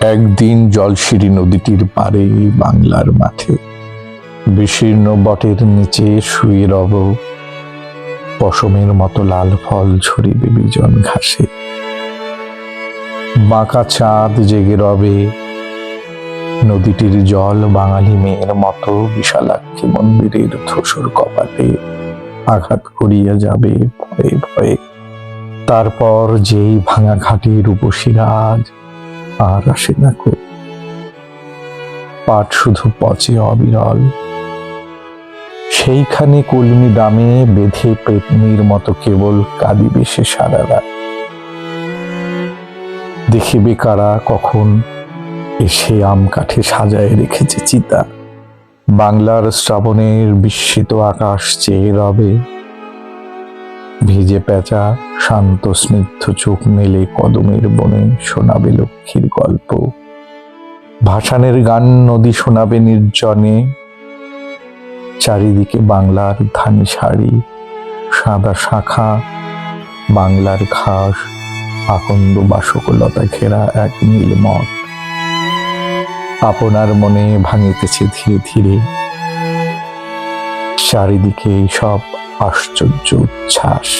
একদিন জলশিরি নদীটির পারে বাংলার মাঠে। বিশীর্ণ বটের নিচে শুয়ে রব। পশমের মতো লাল ফল ঝরিবে বিজন ঘাসে। বাঁকা চাঁদ জেগে রবে। নদীটির জল বাঙালি মেয়ের মতো বিশালাক্ষী মন্দিরের ধূসর কপাটে আঘাত করিয়া যাবে ভয়ে ভয়ে। তারপর যেই ভাঙা ঘাটে রূপসী আর আসে না কো পাট শুধু পচে অবিরল। সেইখানে কলমি দামে বেঁধে পেতনির মতো কেবল কাঁদিবে সে সারা রাত। দেখিবে কারা কখন এসে আম কাঠে সাজায় রেখেছে চিতা। বাংলার শ্রাবণের বিস্মিত আকাশ চেয়ে রবে ভিজে পেঁচা, শান্ত স্নিগ্ধ চোখ মেলে কদমের বনে শোনাবে লক্ষ্মীর গল্প। ভাসানের গান নদী শোনাবে নির্জনে। চারিদিকে বাংলার ধানি শাড়ি, সাদা শাখা, বাংলার ঘাস, আকন্দ বাসকলতা ঘেরা এক নীল নীলমঠ আপনার মনে ভাঙিতেছে ধীরে ধীরে। চারিদিকে সব আশ্চর্য উচ্ছ্বাস।